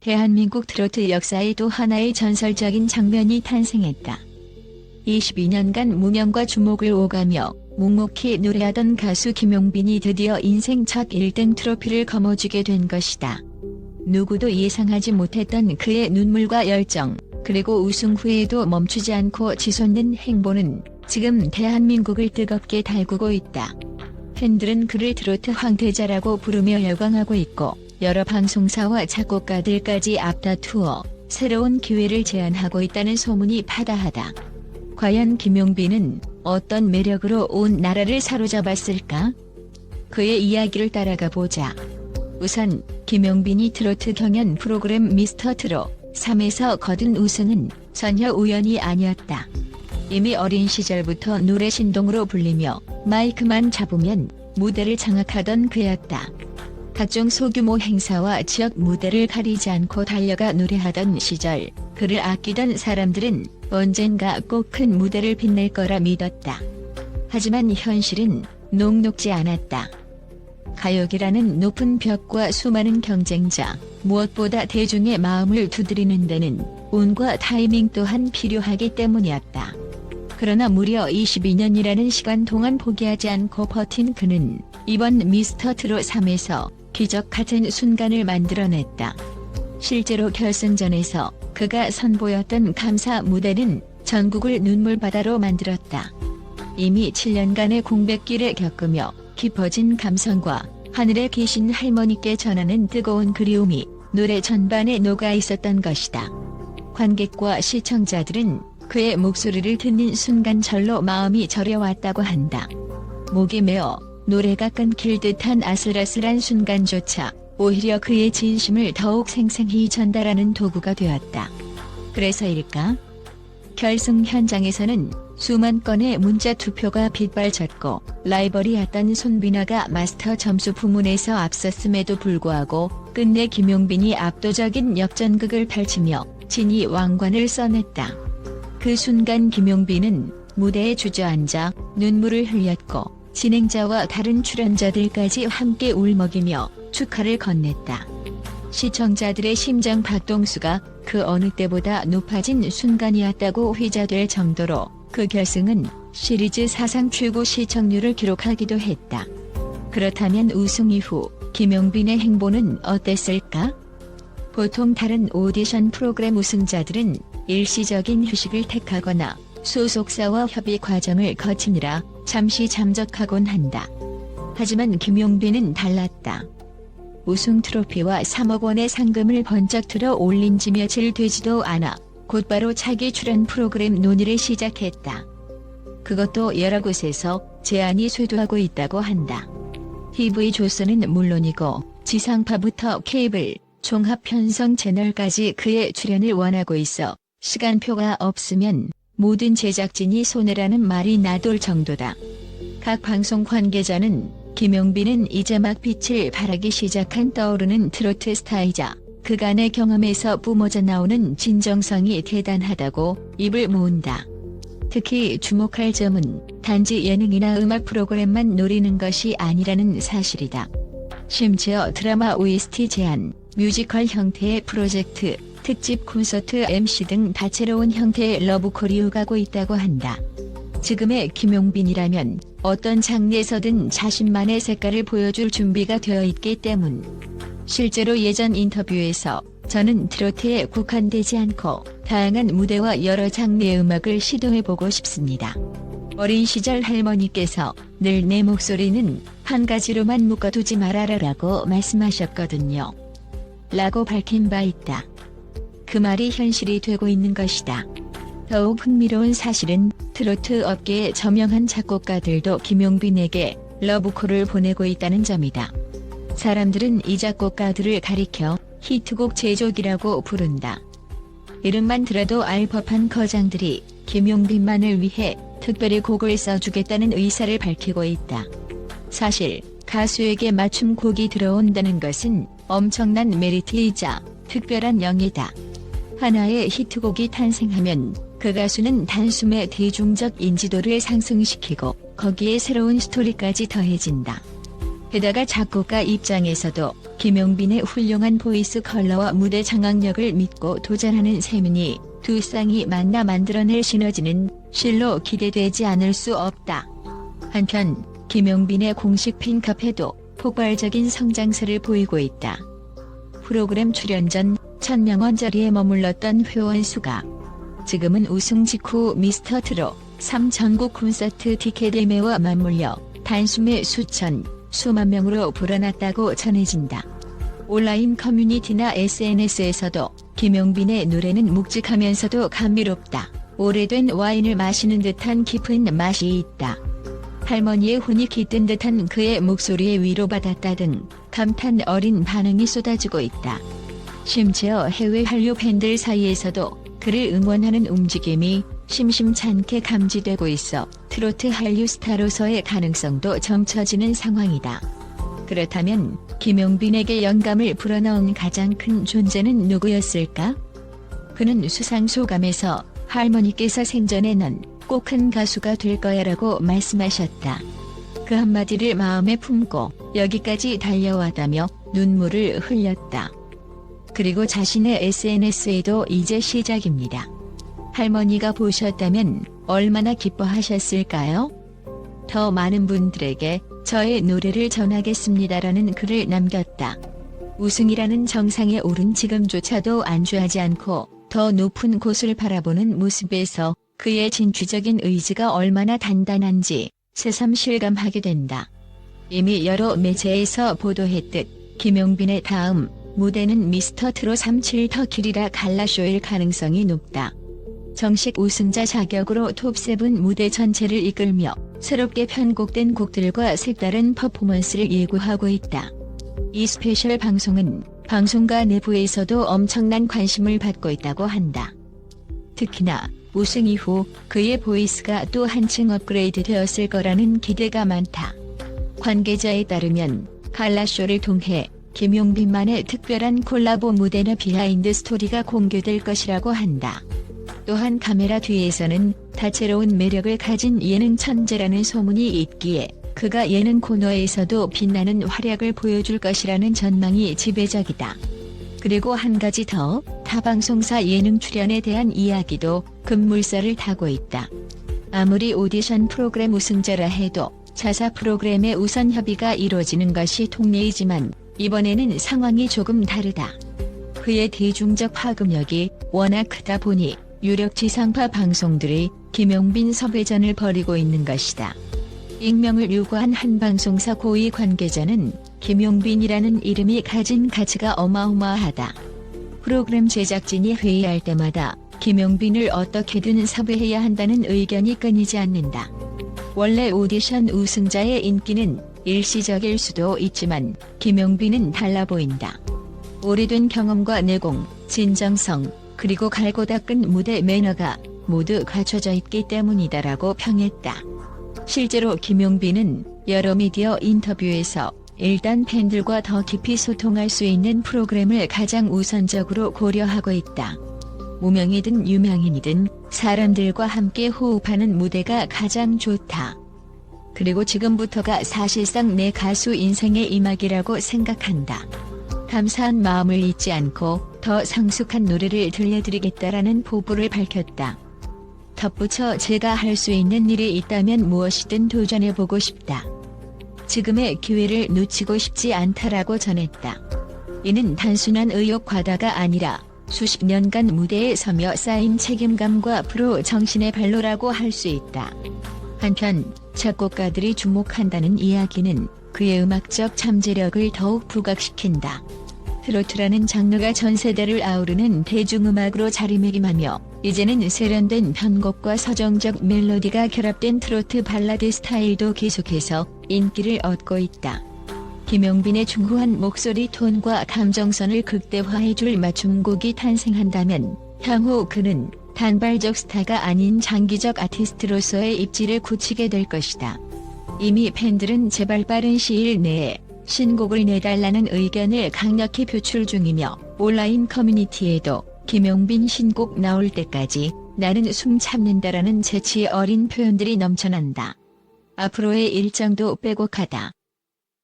대한민국 트로트 역사의 또 하나의 전설적인 장면이 탄생했다. 22년간 무명과 주목을 오가며 묵묵히 노래하던 가수 김용빈이 드디어 인생 첫 1등 트로피를 거머쥐게 된 것이다. 누구도 예상하지 못했던 그의 눈물과 열정, 그리고 우승 후에도 멈추지 않고 치솟는 행보는 지금 대한민국을 뜨겁게 달구고 있다. 팬들은 그를 트로트 황태자라고 부르며 열광하고 있고 여러 방송사와 작곡가들까지 앞다투어 새로운 기회를 제안하고 있다는 소문이 파다하다. 과연 김용빈은 어떤 매력으로 온 나라를 사로잡았을까? 그의 이야기를 따라가 보자. 우선 김용빈이 트로트 경연 프로그램 미스터 트롯 3에서 거둔 우승은 전혀 우연이 아니었다. 이미 어린 시절부터 노래 신동으로 불리며 마이크만 잡으면 무대를 장악하던 그였다. 각종 소규모 행사와 지역 무대를 가리지 않고 달려가 노래하던 시절 그를 아끼던 사람들은 언젠가 꼭 큰 무대를 빛낼 거라 믿었다. 하지만 현실은 녹록지 않았다. 가요계라는 높은 벽과 수많은 경쟁자, 무엇보다 대중의 마음을 두드리는 데는 운과 타이밍 또한 필요하기 때문이었다. 그러나 무려 22년이라는 시간 동안 포기하지 않고 버틴 그는 이번 미스터 트롯 3에서 기적 같은 순간을 만들어냈다. 실제로 결승전에서 그가 선보였던 감사 무대는 전국을 눈물바다로 만들었다. 이미 7년간의 공백기를 겪으며 깊어진 감성과 하늘에 계신 할머니께 전하는 뜨거운 그리움이 노래 전반에 녹아 있었던 것이다. 관객과 시청자들은 그의 목소리를 듣는 순간 절로 마음이 저려왔다고 한다. 목이 메어 노래가 끊길 듯한 아슬아슬한 순간조차 오히려 그의 진심을 더욱 생생히 전달하는 도구가 되었다. 그래서일까? 결승 현장에서는 수만 건의 문자 투표가 빗발쳤고 라이벌이었던 손비나가 마스터 점수 부문에서 앞섰음에도 불구하고 끝내 김용빈이 압도적인 역전극을 펼치며 진이 왕관을 써냈다. 그 순간 김용빈은 무대에 주저앉아 눈물을 흘렸고 진행자와 다른 출연자들까지 함께 울먹이며 축하를 건넸다. 시청자들의 심장 박동수가 그 어느 때보다 높아진 순간이었다고 회자될 정도로 그 결승은 시리즈 사상 최고 시청률을 기록하기도 했다. 그렇다면 우승 이후 김용빈의 행보는 어땠을까? 보통 다른 오디션 프로그램 우승자들은 일시적인 휴식을 택하거나 소속사와 협의 과정을 거치느라 잠시 잠적하곤 한다. 하지만 김용빈은 달랐다. 우승 트로피와 3억 원의 상금을 번쩍 들어 올린 지 며칠 되지도 않아 곧바로 차기 출연 프로그램 논의를 시작했다. 그것도 여러 곳에서 제안이 쇄도하고 있다고 한다. TV조선은 물론이고 지상파부터 케이블, 종합 편성 채널까지 그의 출연을 원하고 있어 시간표가 없으면 모든 제작진이 손해라는 말이 나돌 정도다. 각 방송 관계자는 김용빈은 이제 막 빛을 발하기 시작한 떠오르는 트로트 스타이자 그간의 경험에서 뿜어져 나오는 진정성이 대단하다고 입을 모은다. 특히 주목할 점은 단지 예능이나 음악 프로그램만 노리는 것이 아니라는 사실이다. 심지어 드라마 OST 제안, 뮤지컬 형태의 프로젝트, 특집 콘서트 MC 등 다채로운 형태의 러브콜이 오가고 있다고 한다. 지금의 김용빈이라면 어떤 장르에서든 자신만의 색깔을 보여줄 준비가 되어 있기 때문. 실제로 예전 인터뷰에서 저는 트로트에 국한되지 않고 다양한 무대와 여러 장르의 음악을 시도해보고 싶습니다. 어린 시절 할머니께서 늘 내 목소리는 한 가지로만 묶어두지 말아라라고 말씀하셨거든요. 라고 밝힌 바 있다. 그 말이 현실이 되고 있는 것이다. 더욱 흥미로운 사실은 트로트 업계의 저명한 작곡가들도 김용빈에게 러브콜을 보내고 있다는 점이다. 사람들은 이 작곡가들을 가리켜 히트곡 제조기라고 부른다. 이름만 들어도 알 법한 거장들이 김용빈만을 위해 특별히 곡을 써주겠다는 의사를 밝히고 있다. 사실 가수에게 맞춤 곡이 들어온다는 것은 엄청난 메리트이자 특별한 영이다. 하나의 히트곡이 탄생하면 그 가수는 단숨에 대중적 인지도를 상승시키고 거기에 새로운 스토리까지 더해진다. 게다가 작곡가 입장에서도 김용빈의 훌륭한 보이스 컬러와 무대 장악력을 믿고 도전하는 셈이니 두 쌍이 만나 만들어낼 시너지는 실로 기대되지 않을 수 없다. 한편 김용빈의 공식 팬카페도 폭발적인 성장세를 보이고 있다. 프로그램 출연 전 1000명원 자리에 머물렀던 회원 수가 지금은 우승 직후 미스터 트롯 3 전국 콘서트 티켓 예매와 맞물려 단숨에 수천, 수만 명으로 불어났다고 전해진다. 온라인 커뮤니티나 SNS에서도 김용빈의 노래는 묵직하면서도 감미롭다. 오래된 와인을 마시는 듯한 깊은 맛이 있다. 할머니의 혼이 깃든 듯한 그의 목소리에 위로받았다 등 감탄 어린 반응이 쏟아지고 있다. 심지어 해외 한류 팬들 사이에서도 그를 응원하는 움직임이 심심찮게 감지되고 있어 트로트 한류 스타로서의 가능성도 점쳐지는 상황이다. 그렇다면 김용빈에게 영감을 불어넣은 가장 큰 존재는 누구였을까? 그는 수상 소감에서 할머니께서 생전에 넌 꼭 큰 가수가 될 거야라고 말씀하셨다. 그 한마디를 마음에 품고 여기까지 달려왔다며 눈물을 흘렸다. 그리고 자신의 SNS에도 이제 시작입니다. 할머니가 보셨다면 얼마나 기뻐하셨을까요? 더 많은 분들에게 저의 노래를 전하겠습니다라는 글을 남겼다. 우승이라는 정상에 오른 지금조차도 안주하지 않고 더 높은 곳을 바라보는 모습에서 그의 진취적인 의지가 얼마나 단단한지 새삼 실감하게 된다. 이미 여러 매체에서 보도했듯 김용빈의 다음 무대는 미스터 트롯 37 터키리라 갈라쇼일 가능성이 높다. 정식 우승자 자격으로 톱7 무대 전체를 이끌며 새롭게 편곡된 곡들과 색다른 퍼포먼스를 예고하고 있다. 이 스페셜 방송은 방송가 내부에서도 엄청난 관심을 받고 있다고 한다. 특히나 우승 이후 그의 보이스가 또 한층 업그레이드 되었을 거라는 기대가 많다. 관계자에 따르면 갈라쇼를 통해 김용빈만의 특별한 콜라보 무대나 비하인드 스토리가 공개될 것이라고 한다. 또한 카메라 뒤에서는 다채로운 매력을 가진 예능 천재라는 소문이 있기에 그가 예능 코너에서도 빛나는 활약을 보여줄 것이라는 전망이 지배적이다. 그리고 한 가지 더, 타 방송사 예능 출연에 대한 이야기도 급물살을 타고 있다. 아무리 오디션 프로그램 우승자라 해도 자사 프로그램의 우선 협의가 이루어지는 것이 통례이지만 이번에는 상황이 조금 다르다. 그의 대중적 파급력이 워낙 크다 보니 유력 지상파 방송들이 김용빈 섭외전을 벌이고 있는 것이다. 익명을 요구한 한 방송사 고위 관계자는 김용빈이라는 이름이 가진 가치가 어마어마하다. 프로그램 제작진이 회의할 때마다 김용빈을 어떻게든 섭외해야 한다는 의견이 끊이지 않는다. 원래 오디션 우승자의 인기는 일시적일 수도 있지만 김용빈은 달라 보인다. 오래된 경험과 내공, 진정성, 그리고 갈고 닦은 무대 매너가 모두 갖춰져 있기 때문이다라고 평했다. 실제로 김용빈은 여러 미디어 인터뷰에서 일단 팬들과 더 깊이 소통할 수 있는 프로그램을 가장 우선적으로 고려하고 있다. 무명이든 유명인이든 사람들과 함께 호흡하는 무대가 가장 좋다. 그리고 지금부터가 사실상 내 가수 인생의 이막이라고 생각한다. 감사한 마음을 잊지 않고 더 성숙한 노래를 들려드리겠다라는 포부를 밝혔다. 덧붙여 제가 할 수 있는 일이 있다면 무엇이든 도전해보고 싶다. 지금의 기회를 놓치고 싶지 않다라고 전했다. 이는 단순한 의욕 과다가 아니라 수십 년간 무대에 서며 쌓인 책임감과 프로 정신의 발로라고 할 수 있다. 한편 작곡가들이 주목한다는 이야기는 그의 음악적 잠재력을 더욱 부각시킨다. 트로트라는 장르가 전 세대를 아우르는 대중음악으로 자리매김하며 이제는 세련된 편곡과 서정적 멜로디가 결합된 트로트 발라드 스타일도 계속해서 인기를 얻고 있다. 김용빈의 중후한 목소리 톤과 감정선을 극대화해줄 맞춤곡이 탄생한다면 향후 그는 단발적 스타가 아닌 장기적 아티스트로서의 입지를 굳히게 될 것이다. 이미 팬들은 제발 빠른 시일 내에 신곡을 내달라는 의견을 강력히 표출 중이며 온라인 커뮤니티에도 김용빈 신곡 나올 때까지 나는 숨 참는다라는 재치 어린 표현들이 넘쳐난다. 앞으로의 일정도 빼곡하다.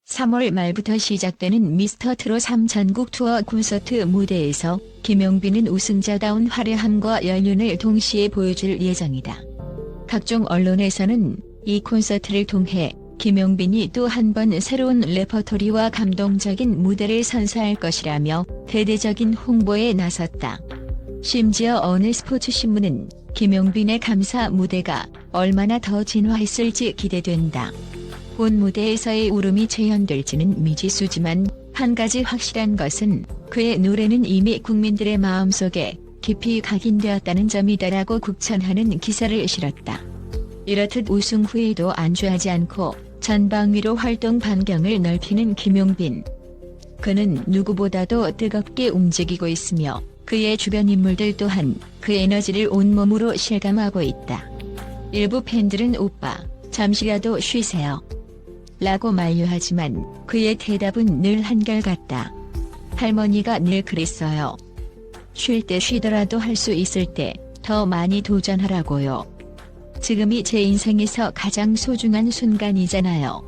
3월 말부터 시작되는 미스터 트롯 3 전국 투어 콘서트 무대에서 김용빈은 우승자다운 화려함과 연륜을 동시에 보여줄 예정이다. 각종 언론에서는 이 콘서트를 통해 김용빈이 또 한 번 새로운 레퍼토리와 감동적인 무대를 선사할 것이라며 대대적인 홍보에 나섰다. 심지어 어느 스포츠 신문은 김용빈의 감사 무대가 얼마나 더 진화했을지 기대된다. 본 무대에서의 울음이 재현될지는 미지수지만 한 가지 확실한 것은 그의 노래는 이미 국민들의 마음속에 깊이 각인되었다는 점이다라고 국천하는 기사를 실었다. 이렇듯 우승 후에도 안주하지 않고 전방위로 활동 반경을 넓히는 김용빈. 그는 누구보다도 뜨겁게 움직이고 있으며 그의 주변 인물들 또한 그 에너지를 온몸으로 실감하고 있다. 일부 팬들은 오빠, 잠시라도 쉬세요. 라고 만류하지만 그의 대답은 늘 한결같다. 할머니가 늘 그랬어요. 쉴 때 쉬더라도 할 수 있을 때 더 많이 도전하라고요. 지금이 제 인생에서 가장 소중한 순간이잖아요.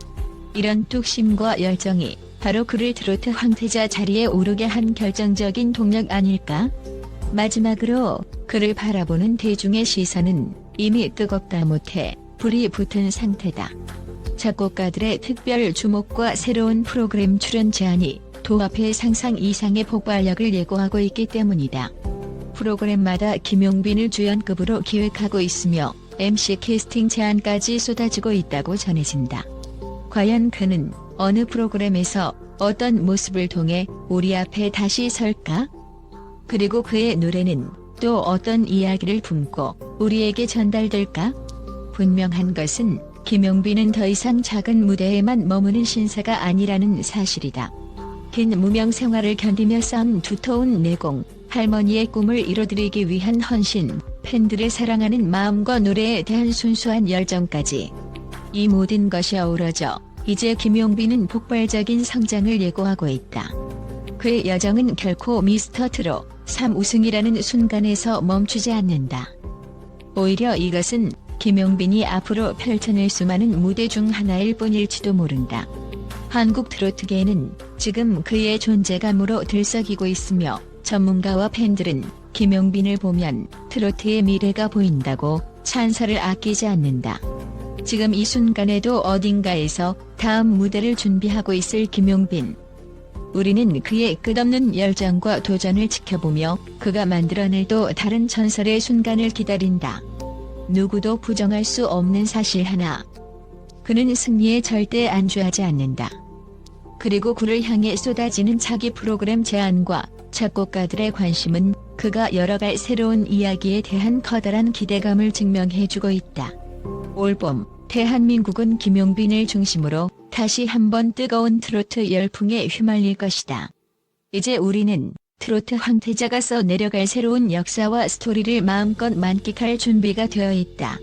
이런 뚝심과 열정이 바로 그를 트로트 황태자 자리에 오르게 한 결정적인 동력 아닐까? 마지막으로 그를 바라보는 대중의 시선은 이미 뜨겁다 못해 불이 붙은 상태다. 작곡가들의 특별 주목과 새로운 프로그램 출연 제안이 도합의 상상 이상의 폭발력을 예고하고 있기 때문이다. 프로그램마다 김용빈을 주연급으로 기획하고 있으며 MC 캐스팅 제안까지 쏟아지고 있다고 전해진다. 과연 그는 어느 프로그램에서 어떤 모습을 통해 우리 앞에 다시 설까? 그리고 그의 노래는 또 어떤 이야기를 품고 우리에게 전달될까? 분명한 것은 김용빈은 더 이상 작은 무대에만 머무는 신사가 아니라는 사실이다. 긴 무명 생활을 견디며 쌓은 두터운 내공, 할머니의 꿈을 이뤄드리기 위한 헌신, 팬들을 사랑하는 마음과 노래에 대한 순수한 열정까지. 이 모든 것이 어우러져 이제 김용빈은 폭발적인 성장을 예고하고 있다. 그의 여정은 결코 미스터 트롯 3 우승이라는 순간에서 멈추지 않는다. 오히려 이것은 김용빈이 앞으로 펼쳐낼 수많은 무대 중 하나일 뿐일지도 모른다. 한국 트로트계는 지금 그의 존재감으로 들썩이고 있으며 전문가와 팬들은 김용빈을 보면 트로트의 미래가 보인다고 찬사를 아끼지 않는다. 지금 이 순간에도 어딘가에서 다음 무대를 준비하고 있을 김용빈. 우리는 그의 끝없는 열정과 도전을 지켜보며 그가 만들어낼 또 다른 전설의 순간을 기다린다. 누구도 부정할 수 없는 사실 하나. 그는 승리에 절대 안주하지 않는다. 그리고 그를 향해 쏟아지는 차기 프로그램 제안과 작곡가들의 관심은 그가 열어갈 새로운 이야기에 대한 커다란 기대감을 증명해주고 있다. 올봄, 대한민국은 김용빈을 중심으로 다시 한번 뜨거운 트로트 열풍에 휘말릴 것이다. 이제 우리는 트로트 황태자가 써 내려갈 새로운 역사와 스토리를 마음껏 만끽할 준비가 되어 있다.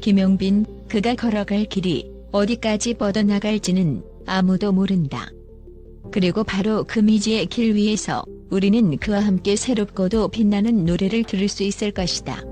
김용빈, 그가 걸어갈 길이 어디까지 뻗어나갈지는 아무도 모른다. 그리고 바로 그 미지의 길 위에서 우리는 그와 함께 새롭고도 빛나는 노래를 들을 수 있을 것이다.